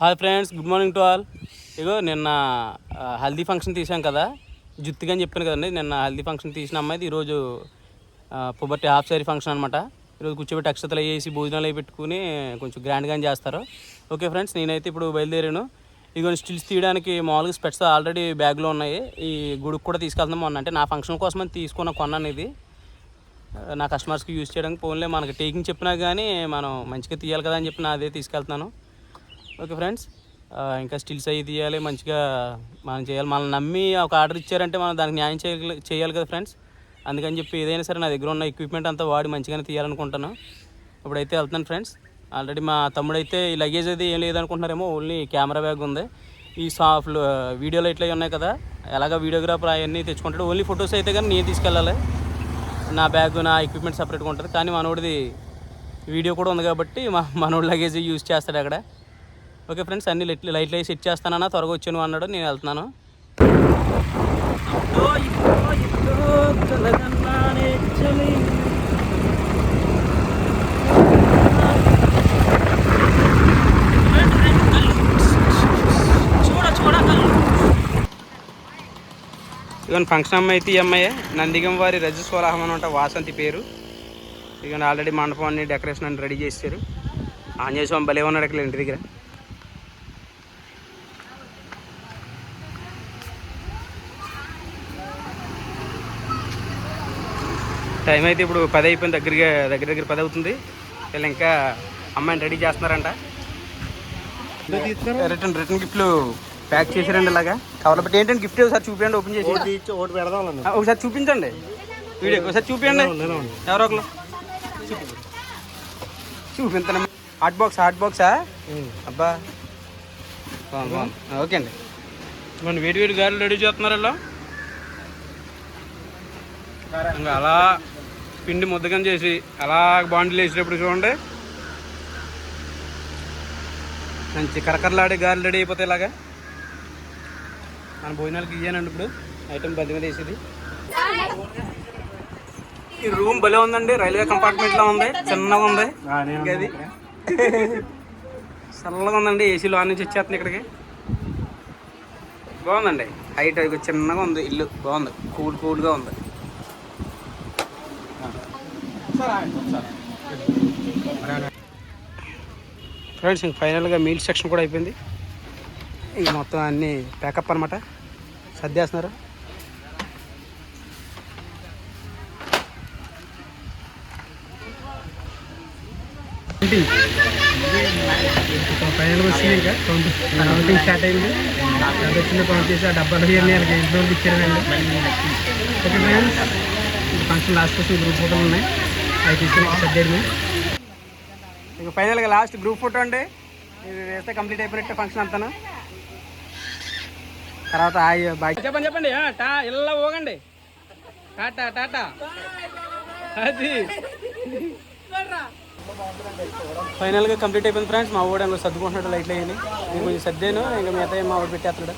Hi friends good morning to all. ఇగో నిన్న haldi function తీసాం కదా. జుత్తిగా అని చెప్పాను కదండి నిన్న హల్దీ ఫంక్షన్ తీసిన అమ్మాయిది ఈరోజు పుబర్టీ హాఫ్ సారీ ఫంక్షన్ అనమాట ఈరోజు కూర్చోబెట్టి అక్షతలు వేసి భోజనాలు అవి పెట్టుకుని కొంచెం గ్రాండ్గా చేస్తారు. ఓకే ఫ్రెండ్స్ నేనైతే ఇప్పుడు బయలుదేరాను. ఇదిగో స్టిల్స్ తీయడానికి మామూలుగా స్పెట్స్ ఆల్రెడీ బ్యాగ్లో ఉన్నాయి. ఈ గుడికి కూడా తీసుకెళ్తున్నాం మొన్న అంటే నా ఫంక్షన్ కోసం అని తీసుకున్న కొన్నాను ఇది నా కస్టమర్స్కి యూజ్ చేయడానికి ఫోన్లే మనకి టేకింగ్ చెప్పినా కానీ మనం మంచిగా తీయాలి కదా అని చెప్పి నా అదే తీసుకెళ్తున్నాను. ఓకే ఫ్రెండ్స్ ఇంకా స్టిల్స్ అవి తీయాలి మంచిగా మనం చేయాలి. మనం నమ్మి ఒక ఆర్డర్ ఇచ్చారంటే మనం దానికి న్యాయం చేయాలి చేయాలి కదా ఫ్రెండ్స్? అందుకని చెప్పి ఏదైనా సరే నా దగ్గర ఉన్న ఎక్విప్మెంట్ అంతా వాడి మంచిగానే తీయాలనుకుంటున్నాను. ఇప్పుడైతే వెళ్తున్నాను ఫ్రెండ్స్. ఆల్రెడీ మా తమ్ముడు అయితే ఈ లగేజ్ అది ఏం లేదనుకుంటున్నారేమో ఓన్లీ కెమెరా బ్యాగ్ ఉంది. ఈ సాఫ్ట్ వీడియోలు ఇట్లా ఉన్నాయి కదా. ఎలాగ వీడియోగ్రాఫర్ అవన్నీ తెచ్చుకుంటాడు. ఓన్లీ ఫొటోస్ అయితే కానీ నేను తీసుకెళ్ళాలి. నా బ్యాగ్ నా ఎక్విప్మెంట్ సపరేట్గా ఉంటుంది. కానీ మనోడిది వీడియో కూడా ఉంది కాబట్టి మా మనోడి లగేజ్ యూజ్ చేస్తాడు అక్కడ. ఓకే ఫ్రెండ్స్ అన్ని లైట్ లైట్లు వేసి సెట్ చేస్తానన్నా త్వరగా వచ్చాను అన్నాడు నేను వెళ్తున్నాను. ఇదిగోని ఫంక్షన్ అమ్మాయి అయితే ఈ అమ్మాయి. నందిగం వారి రజస్వరాహం అనమాట వాసంతి పేరు. ఇక ఆల్రెడీ మండపం అన్ని డెకరేషన్ అన్ని రెడీ చేశారు. ఆంజనేయ స్వామి భలే ఉన్నాడు ఇక్కడ ఇంటి దగ్గర. టైం అయితే ఇప్పుడు పది అయిపోయింది దగ్గరగా దగ్గర దగ్గర పది అవుతుంది. వీళ్ళు ఇంకా అమ్మాయిని రెడీ చేస్తున్నారంట. రిటర్న్ రిటర్న్ గిఫ్ట్లు ప్యాక్ చేసారండి ఇలాగా. కవర్లో పెట్టి ఏంటంటే గిఫ్ట్? ఒకసారి చూపించండి ఓపెన్ చేసి. ఒకటి పెడదాం ఒకసారి చూపించండి. వీడియో ఒకసారి చూపించండి ఎవరో ఒకరు చూపించండి. హాట్ బాక్స్ హాట్ బాక్సా? అబ్బా. బాగుంది ఓకే అండి. ఇవ్వండి వేడి వేడి గారెలు రెడీ చేస్తున్నారు అలా పిండి ముద్దకం చేసి అలా బాండిలు వేసేటప్పుడు చూడండి. మంచి కరకరలాడే గారెలు రెడీ అయిపోతాయి ఇలాగా. మన భోజనాలకి ఇయ్యానండి ఇప్పుడు. ఐటమ్ బండి మీద వేసేది. ఈ రూమ్ భలే ఉందండి. రైల్వే కంపార్ట్మెంట్ లా ఉంది. చిన్నగా ఉంది. అది. చల్లగా ఉందండి. ఏసీలో ఆన్ నుంచి వచ్చేస్తుంది ఇక్కడికి. బాగుందండి. హైట్ చిన్నగా ఉంది. ఇల్లు బాగుంది. కూల్ కూల్గా ఉంది. ఫ్రెండ్స్ ఇంక ఫైనల్గా మీల్ సెక్షన్ కూడా అయిపోయింది. ఇంక మొత్తం అన్నీ ప్యాకప్ అనమాట సర్దేస్తున్నారు. ఫైనల్ వచ్చింది ఇంకా కౌంటింగ్ స్టార్ట్ అయింది. డబ్బు వచ్చింది కౌంట్ చేసి ఆ డబ్బాలు ఇవన్నీ వాళ్ళకి ఇంట్లో ఇచ్చారు ఓకే ఫ్రెండ్స్ ఫంక్షన్ లాస్ట్ కోసం గ్రూప్ ఫోటోలు ఉన్నాయి. ఇక ఫైనల్గా లాస్ట్ గ్రూప్ ఫోటో అండి. ఇది వేస్తే కంప్లీట్ అయిపోయినట్టే ఫంక్షన్ అంతాను. తర్వాత బాయ్ చెప్పండి చెప్పండి. ఆ, టా ఇలా పోగండి టాటా టాటా. అది. ఫైనల్గా కంప్లీట్ అయిపోయింది ఫ్రెండ్స్ మా ఊడు సర్దుకుంటున్నాడు లైట్లు అయ్యి నేను కొంచెం సర్దాను ఇంకా మిగతా మా ఊడు పెట్టేస్తున్నాడు.